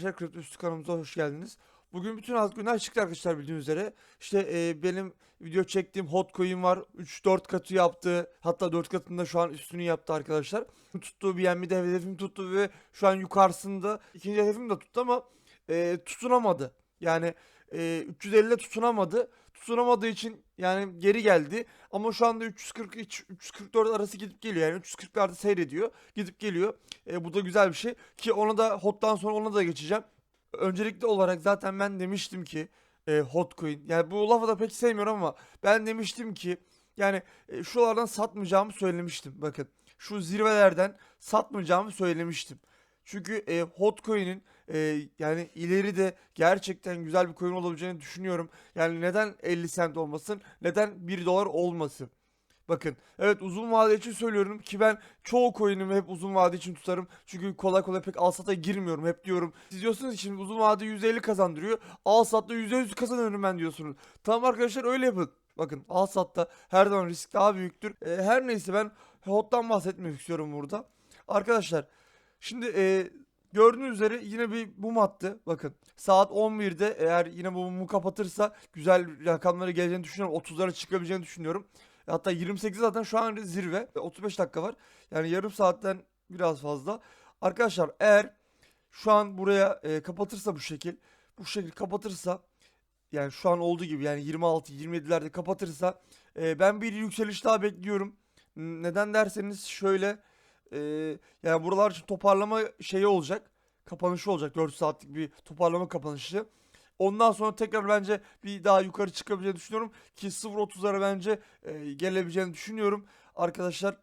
Arkadaşlar. Kripto Üstü kanalımıza hoş geldiniz. Bugün bütün altcoin'ler çıktı arkadaşlar bildiğiniz üzere. İşte e, benim video çektiğim Hotcoin var. 3-4 katı yaptı. Hatta 4 katında şu an üstünü yaptı arkadaşlar. Tuttuğu BNB'de hedefim tuttu ve şu an yukarısında ikinci hedefim de tuttu ama e, tutunamadı. Yani e, 350'de tutunamadı. Tutunamadığı için yani geri geldi. Ama şu anda 343 344 arası gidip geliyor. Yani 340'larda seyrediyor. Gidip geliyor. E, bu da güzel bir şey. Ki ona da hot'tan sonra ona da geçeceğim. Öncelikli olarak zaten ben demiştim ki e, hotcoin. Yani bu lafı da pek sevmiyorum ama ben demiştim ki yani e, şuralardan satmayacağımı söylemiştim. Bakın şu zirvelerden satmayacağımı söylemiştim. Çünkü e, Hotcoin'in e, yani ileride gerçekten güzel bir coin olabileceğini düşünüyorum. Yani neden 50 cent olmasın? Neden 1 dolar olmasın? Bakın evet uzun vade için söylüyorum ki ben çoğu coin'imi hep uzun vade için tutarım. Çünkü kolay kolay pek al sata girmiyorum hep diyorum. Siz diyorsunuz ki şimdi uzun vade %50 kazandırıyor. Al satta %100 kazanıyorum ben diyorsunuz. Tamam arkadaşlar öyle yapın. Bakın al satta her zaman risk daha büyüktür. E, her neyse ben hot'tan bahsetmek istiyorum burada. Arkadaşlar şimdi e, gördüğünüz üzere yine bir mum attı. Bakın saat 11'de eğer yine bu mumu kapatırsa güzel rakamlara geleceğini düşünüyorum. 30'lara çıkabileceğini düşünüyorum. Hatta 28 zaten şu an zirve. E, 35 dakika var. Yani yarım saatten biraz fazla. Arkadaşlar eğer şu an buraya e, kapatırsa bu şekil. Bu şekil kapatırsa yani şu an olduğu gibi yani 26-27'lerde kapatırsa e, ben bir yükseliş daha bekliyorum. Neden derseniz şöyle e, yani buralar için toparlama şeyi olacak. Kapanışı olacak. 4 saatlik bir toparlama kapanışı. Ondan sonra tekrar bence bir daha yukarı çıkabileceğini düşünüyorum. Ki 0.30'lara bence e, gelebileceğini düşünüyorum. Arkadaşlar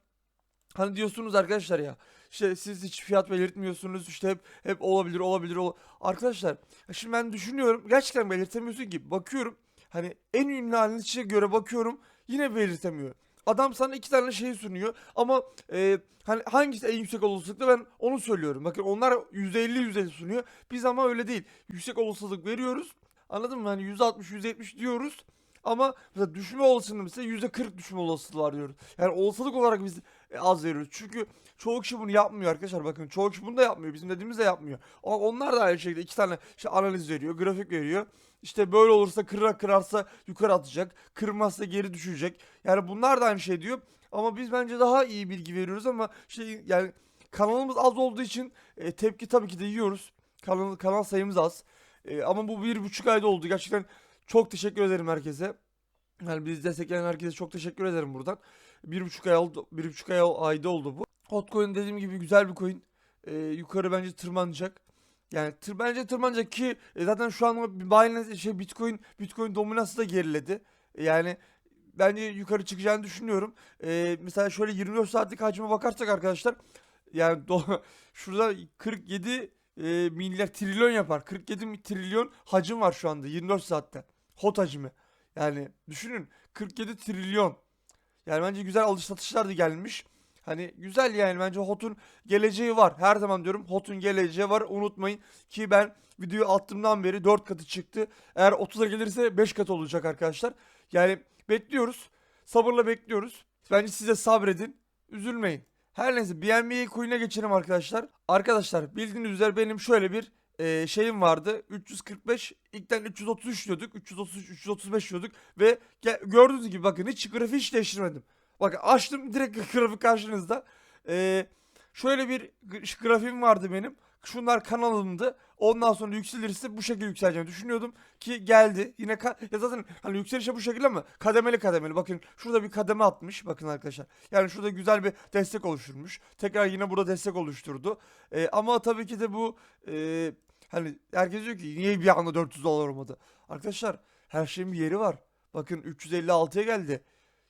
hani diyorsunuz arkadaşlar ya işte siz hiç fiyat belirtmiyorsunuz işte hep hep olabilir olabilir ol arkadaşlar şimdi ben düşünüyorum gerçekten belirtemiyorsun ki bakıyorum hani en ünlü halinize göre bakıyorum yine belirtemiyor adam sana iki tane şey sunuyor ama e, hani hangisi en yüksek olasılıkla ben onu söylüyorum bakın onlar %50 %50 sunuyor biz ama öyle değil yüksek olasılık veriyoruz anladın mı hani %60 %70 diyoruz ama mesela düşme olasılığı mesela %40 düşme olasılığı var diyoruz. Yani olasılık olarak biz e, az veriyoruz. Çünkü çoğu kişi bunu yapmıyor arkadaşlar. Bakın çoğu kişi bunu da yapmıyor. Bizim dediğimiz de yapmıyor. Onlar da aynı şekilde iki tane işte analiz veriyor, grafik veriyor. İşte böyle olursa kırar kırarsa yukarı atacak. Kırmazsa geri düşecek. Yani bunlar da aynı şey diyor. Ama biz bence daha iyi bilgi veriyoruz ama şey yani kanalımız az olduğu için e, tepki tabii ki de yiyoruz. Kanal, kanal sayımız az. E, ama bu bir buçuk ayda oldu. Gerçekten çok teşekkür ederim herkese. Yani bizi destekleyen herkese çok teşekkür ederim buradan. Bir buçuk ay oldu, bir buçuk ay ayda oldu bu. Hotcoin dediğim gibi güzel bir coin. Ee, yukarı bence tırmanacak. Yani tır, bence tırmanacak ki e, zaten şu an Binance şey Bitcoin Bitcoin dominansı da geriledi. E, Yani bence yukarı çıkacağını düşünüyorum. Ee, mesela şöyle 24 saatlik hacime bakarsak arkadaşlar yani do- şurada 47 e, milyar trilyon yapar. 47 trilyon hacim var şu anda 24 saatte. Hot hacmi. Yani düşünün 47 trilyon. Yani bence güzel alış satışlar da gelmiş. Hani güzel yani bence HOT'un geleceği var. Her zaman diyorum HOT'un geleceği var. Unutmayın ki ben videoyu attığımdan beri 4 katı çıktı. Eğer 30'a gelirse 5 kat olacak arkadaşlar. Yani bekliyoruz. Sabırla bekliyoruz. Bence size sabredin. Üzülmeyin. Her neyse BNB coin'e geçelim arkadaşlar. Arkadaşlar bildiğiniz üzere benim şöyle bir e, şeyim vardı. 345 ilkten 333 diyorduk. 333 335 diyorduk ve gördüğünüz gibi bakın hiç grafiği hiç değiştirmedim. Bakın açtım direkt grafik karşınızda. E, şöyle bir g- grafiğim vardı benim. Şunlar kanalımdı. Ondan sonra yükselirse bu şekilde yükseleceğini düşünüyordum ki geldi. Yine ya zaten hani yükselişe bu şekilde ama kademeli kademeli. Bakın şurada bir kademe atmış. Bakın arkadaşlar. Yani şurada güzel bir destek oluşturmuş. Tekrar yine burada destek oluşturdu. E, ama tabii ki de bu e, Hani herkes diyor ki niye bir anda 400 dolar olmadı? Arkadaşlar her şeyin bir yeri var. Bakın 356'ya geldi.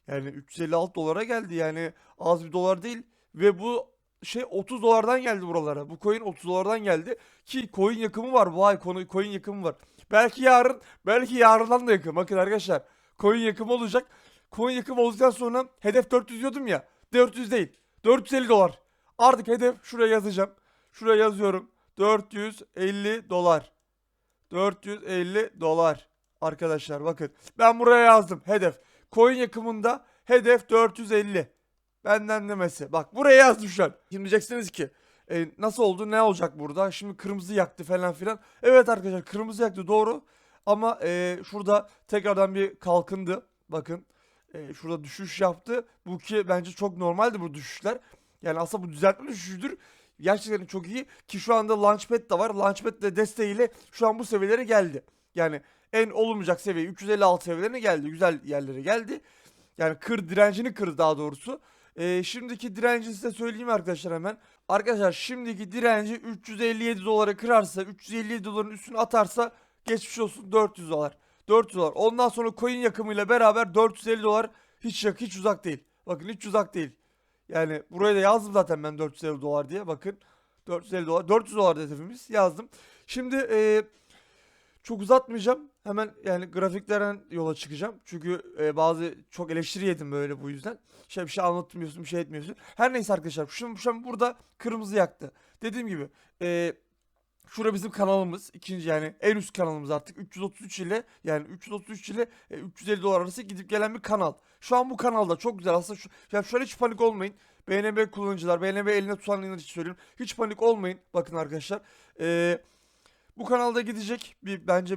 Yani 356 dolara geldi yani az bir dolar değil. Ve bu şey 30 dolardan geldi buralara. Bu coin 30 dolardan geldi. Ki coin yakımı var. Vay konu coin yakımı var. Belki yarın belki yarından da yakın. Bakın arkadaşlar coin yakımı olacak. Coin yakımı olduktan sonra hedef 400 diyordum ya. 400 değil. 450 dolar. Artık hedef şuraya yazacağım. Şuraya yazıyorum. 450 dolar. 450 dolar. Arkadaşlar bakın. Ben buraya yazdım. Hedef. Coin yakımında hedef 450. Benden demesi. Bak buraya yazdım şu an. Şimdi diyeceksiniz ki E, nasıl oldu? Ne olacak burada? Şimdi kırmızı yaktı falan filan. Evet arkadaşlar kırmızı yaktı doğru. Ama e, şurada tekrardan bir kalkındı. Bakın. E, şurada düşüş yaptı. Bu ki bence çok normaldi bu düşüşler. Yani aslında bu düzeltme düşüşüdür. Gerçekten çok iyi. Ki şu anda Launchpad da var. Launchpad de desteğiyle şu an bu seviyelere geldi. Yani en olmayacak seviye 356 seviyelerine geldi. Güzel yerlere geldi. Yani kır direncini kırdı daha doğrusu. Ee, şimdiki direnci size söyleyeyim arkadaşlar hemen. Arkadaşlar şimdiki direnci 357 dolara kırarsa 357 doların üstüne atarsa geçmiş olsun 400 dolar. 400 dolar. Ondan sonra coin yakımıyla beraber 450 dolar hiç yak hiç uzak değil. Bakın hiç uzak değil. Yani buraya da yazdım zaten ben 450 dolar diye bakın. 450 dolar 400 dolar hedefimiz yazdım. Şimdi eee çok uzatmayacağım. Hemen yani grafiklerden yola çıkacağım. Çünkü e, bazı çok eleştiri yedim böyle bu yüzden. Şey bir şey anlatmıyorsun, bir şey etmiyorsun. Her neyse arkadaşlar. Şimdi, şimdi burada kırmızı yaktı. Dediğim gibi e, şura bizim kanalımız. ikinci yani en üst kanalımız artık. 333 ile yani 333 ile e, 350 dolar arası gidip gelen bir kanal. Şu an bu kanalda çok güzel. Aslında şu, yani şu an hiç panik olmayın. BNB kullanıcılar, BNB eline tutanlar için söylüyorum. Hiç panik olmayın. Bakın arkadaşlar. Eee bu kanalda gidecek bir bence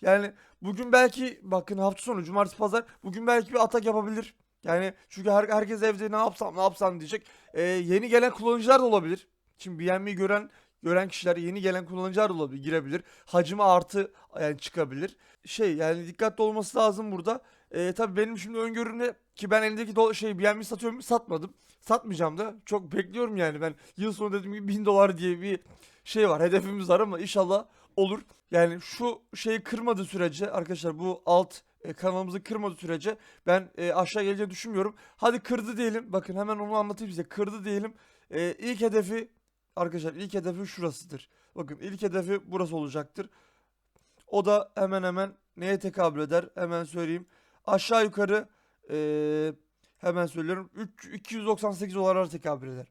yani bugün belki bakın hafta sonu cumartesi pazar bugün belki bir atak yapabilir. Yani çünkü her, herkes evde ne yapsam ne yapsam diyecek. Ee, yeni gelen kullanıcılar da olabilir. Şimdi BNB'yi gören gören kişiler yeni gelen kullanıcılar da olabilir girebilir. Hacmi artı yani çıkabilir. Şey yani dikkatli olması lazım burada. Ee, tabii benim şimdi öngörüm ne ki ben elindeki do- şey BNB satıyorum satmadım. Satmayacağım da çok bekliyorum yani ben yıl sonu dediğim gibi 1000 dolar diye bir şey var hedefimiz var ama inşallah olur. Yani şu şeyi kırmadığı sürece arkadaşlar bu alt e, kanalımızı kırmadığı sürece ben e, aşağı geleceğini düşünmüyorum. Hadi kırdı diyelim. Bakın hemen onu anlatayım size. Kırdı diyelim. E, ilk hedefi arkadaşlar ilk hedefi şurasıdır. Bakın ilk hedefi burası olacaktır. O da hemen hemen neye tekabül eder? Hemen söyleyeyim. Aşağı yukarı e, hemen söylüyorum. 3, 298 dolara tekabül eder.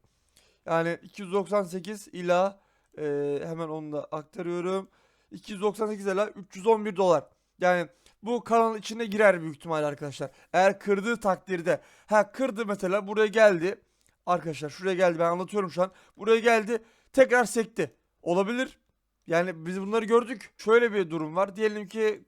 Yani 298 ila e, hemen onu da aktarıyorum. 298 ila 311 dolar. Yani bu kanalın içine girer büyük ihtimalle arkadaşlar. Eğer kırdığı takdirde. Ha kırdı mesela buraya geldi. Arkadaşlar şuraya geldi ben anlatıyorum şu an. Buraya geldi tekrar sekti. Olabilir. Yani biz bunları gördük. Şöyle bir durum var. Diyelim ki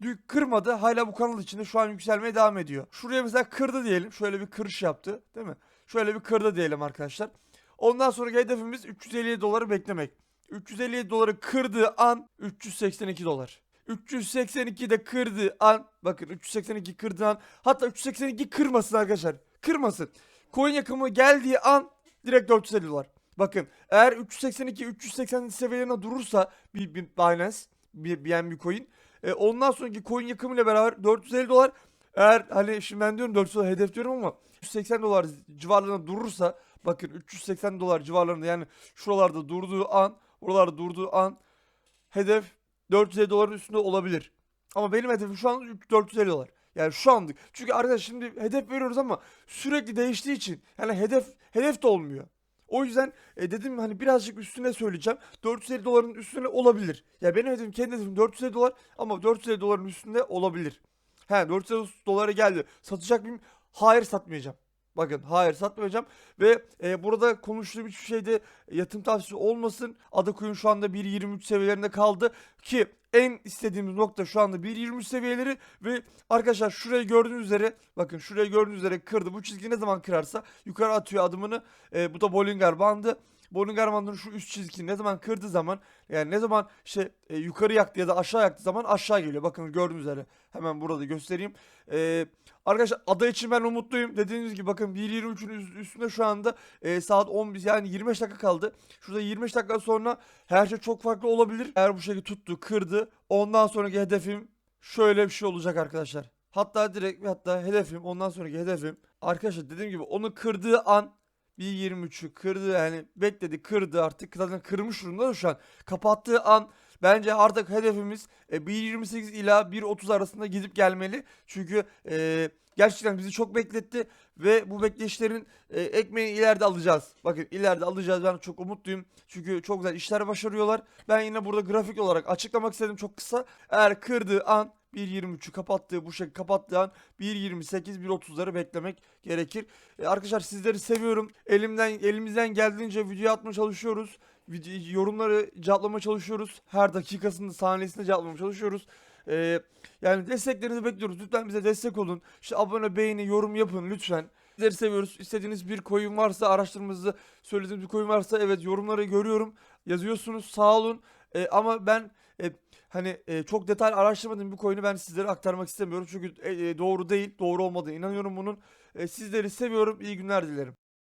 Büyük kırmadı. Hala bu kanal içinde şu an yükselmeye devam ediyor. Şuraya mesela kırdı diyelim. Şöyle bir kırış yaptı. Değil mi? Şöyle bir kırdı diyelim arkadaşlar. Ondan sonraki hedefimiz 357 doları beklemek. 357 doları kırdığı an 382 dolar. 382 de kırdığı an bakın 382 kırdığı an hatta 382 kırmasın arkadaşlar. Kırmasın. Coin yakımı geldiği an direkt 450 dolar. Bakın eğer 382 380 seviyelerine durursa bir, bir Binance bir BNB coin e, ondan sonraki coin yakımıyla beraber 450 dolar eğer hani şimdi ben diyorum 400 dolar hedef diyorum ama 180 dolar civarlarında durursa bakın 380 dolar civarlarında yani şuralarda durduğu an buralarda durduğu an hedef 450 doların üstünde olabilir. Ama benim hedefim şu an 3- 450 dolar. Yani şu anlık. Çünkü arkadaşlar şimdi hedef veriyoruz ama sürekli değiştiği için yani hedef hedef de olmuyor. O yüzden e, dedim hani birazcık üstüne söyleyeceğim. 450 doların üstüne olabilir. Ya benim hedefim kendi hedefim 450 dolar ama 450 doların üstünde olabilir. He 450 dolara geldi. Satacak mıyım? Hayır satmayacağım. Bakın hayır satmayacağım ve e, burada konuştuğum hiçbir şeyde yatırım tavsiyesi olmasın. Adacoin şu anda 1.23 seviyelerinde kaldı ki en istediğimiz nokta şu anda 1.23 seviyeleri ve arkadaşlar şurayı gördüğünüz üzere bakın şurayı gördüğünüz üzere kırdı. Bu çizgi ne zaman kırarsa yukarı atıyor adımını. E, bu da Bollinger bandı. Bollinger bandının şu üst çizgisini ne zaman kırdığı zaman yani ne zaman işte e, yukarı yaktı ya da aşağı yaktığı zaman aşağı geliyor. Bakın gördüğünüz üzere hemen burada göstereyim. E, arkadaşlar ada için ben umutluyum. Dediğiniz gibi bakın 1.23'ün üst- üstünde şu anda e, saat 11 yani 25 dakika kaldı. Şurada 25 dakika sonra her şey çok farklı olabilir. Eğer bu şekilde tuttu, kırdı. Ondan sonraki hedefim şöyle bir şey olacak arkadaşlar. Hatta direkt hatta hedefim ondan sonraki hedefim arkadaşlar dediğim gibi onu kırdığı an 1.23'ü kırdı yani bekledi kırdı artık zaten kırmış durumda da şu an. Kapattığı an bence artık hedefimiz e, 1.28 ila 1.30 arasında gidip gelmeli. Çünkü e, gerçekten bizi çok bekletti ve bu bekleyişlerin e, ekmeğini ileride alacağız. Bakın ileride alacağız ben çok umutluyum. Çünkü çok güzel işler başarıyorlar. Ben yine burada grafik olarak açıklamak istedim çok kısa. Eğer kırdığı an 1.23'ü kapattığı bu şekilde kapattığı an 1.28 1.30'ları beklemek gerekir. E, arkadaşlar sizleri seviyorum. Elimden elimizden geldiğince video atmaya çalışıyoruz. Video, yorumları cevaplamaya çalışıyoruz. Her dakikasında saniyesinde cevaplamaya çalışıyoruz. E, yani desteklerinizi bekliyoruz. Lütfen bize destek olun. İşte abone, beğeni, yorum yapın lütfen. Sizleri seviyoruz. İstediğiniz bir koyun varsa araştırmanızda söylediğiniz bir koyun varsa evet yorumları görüyorum. Yazıyorsunuz sağ olun. E, ama ben hani e, çok detaylı araştırmadığım bir koyunu ben sizlere aktarmak istemiyorum. Çünkü e, e, doğru değil. Doğru olmadığına inanıyorum bunun. E, sizleri seviyorum. İyi günler dilerim.